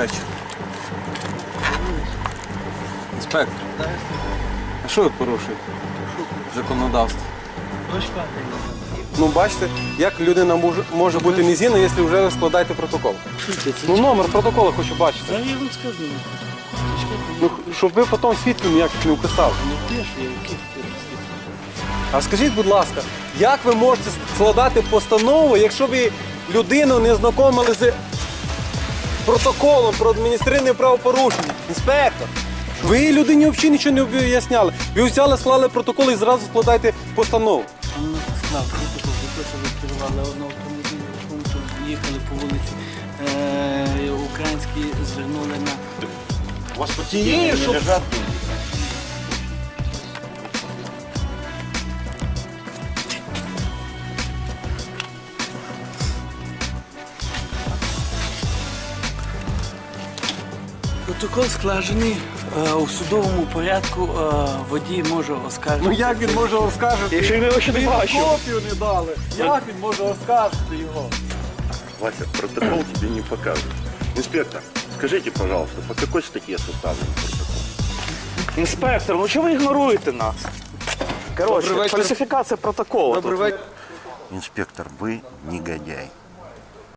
вечір. Інспектор. А що ви порушуєте? Законодавство. Ну бачите, як людина може, може бути незінна, якщо вже складаєте протокол. Ну номер протоколу хочу бачити. я вам скажу. Ну, щоб ви потім свідків ніяких не вписали. Ну, не А скажіть, будь ласка, як ви можете складати постанову, якщо ви людину не знайомили з протоколом про адміністративне правопорушення? Інспектор, ви людині взагалі нічого не об'ясняли. Ви взяли, склали протокол і зразу складаєте постанову. А склав, протокол виписали, керували одного автомобіля, пункту, їхали по вулиці. Е, українські звернули на У вас под сиденьем Протокол складений е, у судовому порядку. е, водій може оскаржити. Ну як він може оскаржити? Якщо він його ще не бачив. копію не дали. Як він може оскаржити його? Вася, протокол тебе не покажут. Инспектор, скажите, пожалуйста, по какой статье составлен протокол? Інспектор, ну чого ви ігноруєте нас? Коротше, фальсифікація протоколу. Добрий тут. вечір. Инспектор, вы негодяй.